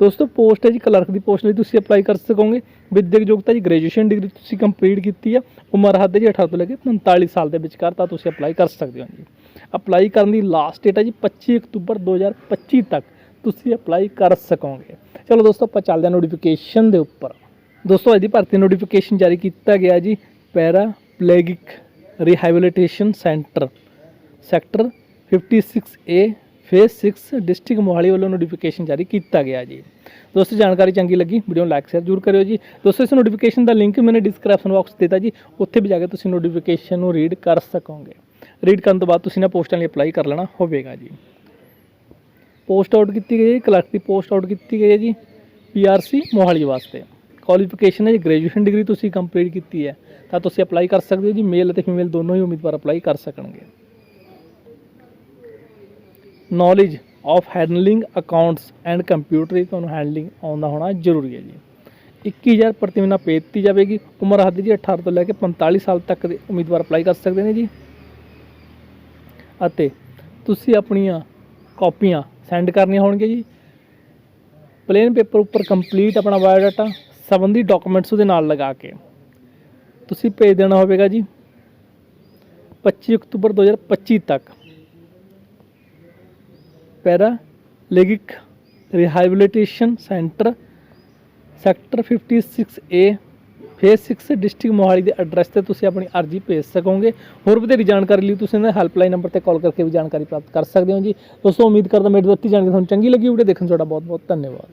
ਦੋਸਤੋ, ਪੋਸਟ ਹੈ ਜੀ, ਕਲਰਕ ਦੀ ਪੋਸਟ ਲਈ ਤੁਸੀਂ ਅਪਲਾਈ ਕਰ ਸਕੋਗੇ। ਵਿਦਿਅਕ ਯੋਗਤਾ ਜੀ, ਗ੍ਰੈਜੂਏਸ਼ਨ ਡਿਗਰੀ ਤੁਸੀਂ ਕੰਪਲੀਟ ਕੀਤੀ ਆ। ਉਮਰ ਹੱਦ ਹੈ ਜੀ 18 ਤੋਂ ਲੈ ਕੇ 45 ਸਾਲ ਦੇ ਵਿਚਕਾਰ ਤਾਂ ਤੁਸੀਂ ਅਪਲਾਈ ਕਰ ਸਕਦੇ ਹੋ ਜੀ। ਅਪਲਾਈ ਕਰਨ ਦੀ ਲਾਸਟ ਡੇਟ ਹੈ ਜੀ 25 ਅਕਤੂਬਰ 2025 ਤੱਕ ਤੁਸੀਂ ਅਪਲਾਈ ਕਰ ਸਕੋਗੇ। ਚਲੋ ਦੋਸਤੋ, ਆਪਾਂ ਚੱਲਦੇ ਹਾਂ ਨੋਟੀਫਿਕੇਸ਼ਨ ਦੇ ਉੱਪਰ। ਦੋਸਤੋ ਇਹਦੀ ਭਰਤੀ ਨੋਟੀਫਿਕੇਸ਼ਨ ਜਾਰੀ ਕੀਤਾ ਗਿਆ ਜੀ paraplegic rehabilitation centre sector 56A phase 6 district Mohali ਵੱਲੋਂ ਨੋਟੀਫਿਕੇਸ਼ਨ ਜਾਰੀ ਕੀਤਾ ਗਿਆ ਜੀ। ਦੋਸਤੋ, ਜਾਣਕਾਰੀ ਚੰਗੀ ਲੱਗੀ ਵੀਡੀਓ ਨੂੰ ਲਾਈਕ ਸ਼ੇਅਰ ਜ਼ਰੂਰ ਕਰਿਓ ਜੀ। ਦੋਸਤੋ, ਇਸ ਨੋਟੀਫਿਕੇਸ਼ਨ ਦਾ ਲਿੰਕ ਮੈਨੇ ਡਿਸਕ੍ਰਿਪਸ਼ਨ ਬਾਕਸ ਦਿੱਤਾ ਜੀ। ਉੱਥੇ ਵੀ ਜਾ ਕੇ ਤੁਸੀਂ ਨੋਟੀਫਿਕੇਸ਼ਨ ਨੂੰ ਰੀਡ ਕਰ ਸਕੋਗੇ। ਰੀਡ ਕਰਨ ਤੋਂ ਬਾਅਦ ਤੁਸੀਂ ਨਾ ਪੋਸਟਾਂ ਲਈ ਅਪਲਾਈ ਕਰ ਲੈਣਾ ਹੋਵੇਗਾ ਜੀ। ਪੋਸਟ ਆਊਟ ਕੀਤੀ ਗਈ ਹੈ ਕਲਰਕ ਦੀ ਪੋਸਟ ਆਊਟ ਕੀਤੀ ਗਈ ਹੈ ਜੀ ਪੀਆਰਸੀ ਮੋਹਾਲੀ ਵਾਸਤੇ। ਕੁਆਲੀਫਿਕੇਸ਼ਨ ਹੈ ਜੀ ਗ੍ਰੈਜੂਏਸ਼ਨ ਡਿਗਰੀ ਤੁਸੀਂ ਕੰਪਲੀਟ ਕੀਤੀ ਹੈ। ਤਾਂ ਤੁਸੀਂ ਅਪਲਾਈ ਕਰ ਸਕਦੇ ਹੋ ਜੀ ਮੇਲ ਅਤੇ ਫੀਮੇਲ ਦੋਨੋਂ ਹੀ ਉਮੀਦਵਾਰ ਅਪਲਾਈ ਕਰ ਸਕਣਗੇ। Knowledge of handling accounts and computer ਦੀ ਤੁਹਾਨੂੰ ਹੈਂਡਲਿੰਗ ਆਉਂਦਾ ਹੋਣਾ ਜ਼ਰੂਰੀ ਹੈ ਜੀ। 21000 ਪ੍ਰਤੀ ਮਹੀਨਾ ਪੇ ਦਿੱਤੀ ਜਾਵੇਗੀ। ਉਮਰ ਹੱਦ ਜੀ 18 ਤੋਂ ਲੈ ਕੇ 45 ਸਾਲ ਤੱਕ ਦੇ ਉਮੀਦਵਾਰ ਅਪਲਾਈ ਕਰ ਸਕਦੇ ਨੇ ਜੀ। ਅਤੇ ਤੁਸੀਂ ਆਪਣੀਆਂ ਕਾਪੀਆਂ ਸੈਂਡ ਕਰਨੀਆਂ ਹੋਣਗੀਆਂ ਜੀ। ਪਲੇਨ ਪੇਪਰ ਉੱਪਰ ਕੰਪਲੀਟ ਆਪਣਾ ਬਾਇਓਡਾਟਾ ਸੰਬੰਧੀ ਡਾਕੂਮੈਂਟਸ ਉਹਦੇ ਨਾਲ ਲਗਾ ਕੇ। ਤੁਸੀਂ ਭੇਜ ਦੇਣਾ ਹੋਵੇਗਾ ਜੀ। 25 ਅਕਤੂਬਰ 2025 ਤੱਕ। Paraplegic rehabilitation centre sector 56A phase 6 district Mohali ਦੇ ਐਡਰੈਸ ਤੇ ਤੁਸੀਂ ਆਪਣੀ ਅਰਜ਼ੀ ਭੇਜ ਸਕੋਗੇ। ਹੋਰ ਵਧੇਰੀ ਜਾਣਕਾਰੀ ਲਈ ਤੁਸੀਂ ਇਹਨਾਂ ਹੈਲਪਲਾਈਨ ਨੰਬਰ ਤੇ ਕਾਲ ਕਰਕੇ ਵੀ ਜਾਣਕਾਰੀ ਪ੍ਰਾਪਤ ਕਰ ਸਕਦੇ ਹੋ ਜੀ। ਦੋਸਤੋ, ਉਮੀਦ ਕਰਦਾ ਮੇਰੀ ਦਿੱਤੀ ਜਾਣਕਾਰੀ ਤੁਹਾਨੂੰ ਚੰਗੀ ਲੱਗੀ ਵੀਡੀਓ ਦੇਖਣ 'ਚ ਤੁਹਾਡਾ ਬਹੁਤ ਬਹੁਤ ਧੰਨਵਾਦ।